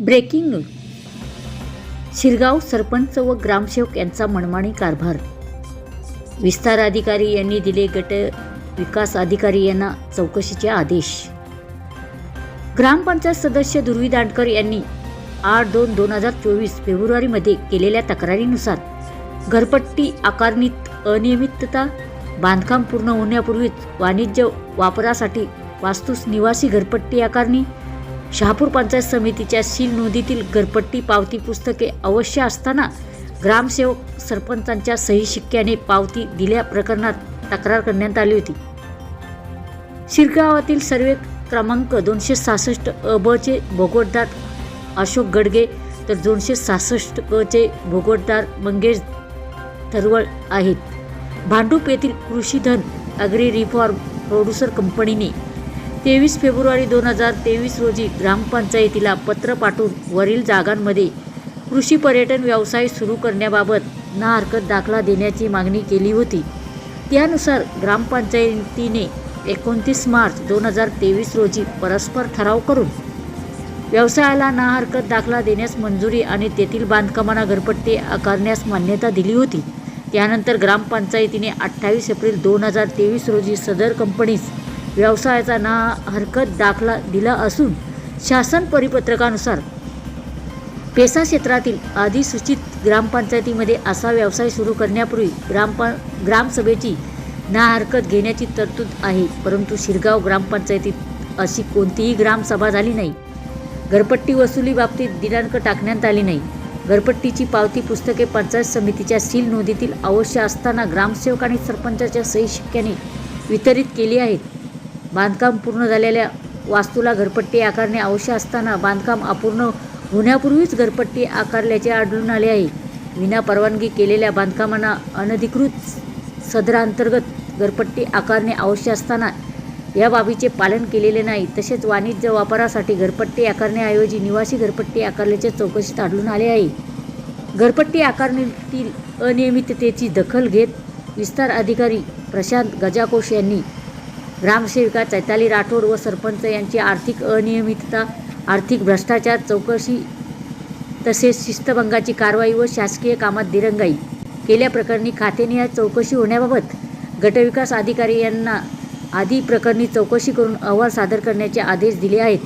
Breaking news. Shirgaon sarpanch व ग्रामसेवक यांचा मनमानी कारभार. विस्तार अधिकारी यांनी दिले गट विकास अधिकारी यांना चौकशीचे आदेश. ग्रामपंचायत सदस्य दुर्वी दांडकर यांनी आठ दोन दोन हजार चोवीस फेब्रुवारीमध्ये केलेल्या तक्रारीनुसार घरपट्टी आकारणीत अनियमितता बांधकाम पूर्ण होण्यापूर्वीच वाणिज्य वापरासाठी वास्तूस निवासी घरपट्टी आकारणी शहापूर पंचायत समितीच्या सील नोंदीतील घरपट्टी पावती पुस्तके अवश्य असताना ग्रामसेवक सरपंचांच्या सही शिक्क्याने पावती दिल्या प्रकरणात तक्रार करण्यात आली होती. शिरगावातील सर्वे क्रमांक दोनशे सहासष्ट अ बचे भोगवटदार अशोक गडगे तर दोनशे सहासष्ट कचे भोगवटदार मंगेश थरवळ आहेत. भांडूप येथील कृषीधन अग्री रिफॉर्म प्रोड्युसर कंपनीने तेवीस फेब्रुवारी दोन हजार तेवीस रोजी ग्रामपंचायतीला पत्र पाठवून वरील जागांमध्ये कृषी पर्यटन व्यवसाय सुरू करण्याबाबत ना हरकत दाखला देण्याची मागणी केली होती. त्यानुसार ग्रामपंचायतीने एकोणतीस मार्च दोन हजार तेवीस रोजी परस्पर ठराव करून व्यवसायाला ना हरकत दाखला देण्यास मंजुरी आणि तेथील बांधकामांना घरपट्टी आकारण्यास मान्यता दिली होती. त्यानंतर ग्रामपंचायतीने अठ्ठावीस एप्रिल दोन हजार तेवीस रोजी सदर कंपनीस व्यवसायाचा ना हरकत दाखला दिला असून शासन परिपत्रकानुसार पेसा क्षेत्रातील अधिसूचित ग्रामपंचायतीमध्ये असा व्यवसाय सुरू करण्यापूर्वी ग्रामपं ग्रामसभेची ना हरकत घेण्याची तरतूद आहे. परंतु शिरगाव ग्रामपंचायतीत अशी कोणतीही ग्रामसभा झाली नाही. घरपट्टी वसुली बाबतीत दिनांक टाकण्यात आली नाही. घरपट्टीची पावती पुस्तके पंचायत समितीच्या सील नोंदीतील अवश्य असताना ग्रामसेवक आणि सरपंचाच्या सही शिक्क्याने वितरित केली आहेत. बांधकाम पूर्ण झालेल्या वास्तूला घरपट्टी आकारणे आवश्यक असताना बांधकाम अपूर्ण होण्यापूर्वीच घरपट्टी आकारल्याचे आढळून आले आहे. विना परवानगी केलेल्या बांधकामांना अनधिकृत सदरांतर्गत घरपट्टी आकारणे आवश्यक असताना या बाबीचे पालन केलेले नाही. तसेच वाणिज्य वापरासाठी घरपट्टी आकारण्याऐवजी निवासी घरपट्टी आकारल्याचे चौकशीत आढळून आले आहे. घरपट्टी आकारणीतील अनियमिततेची दखल घेत विस्तार अधिकारी प्रशांत गजाकोश यांनी ग्रामसेविका चैताली राठोड व सरपंच यांची आर्थिक अनियमितता आर्थिक भ्रष्टाचार चौकशी तसेच शिस्तभंगाची कारवाई व शासकीय कामात दिरंगाई केल्याप्रकरणी खातेनिहाय चौकशी होण्याबाबत गटविकास अधिकारी यांना आदी प्रकरणी चौकशी करून अहवाल सादर करण्याचे आदेश दिले आहेत.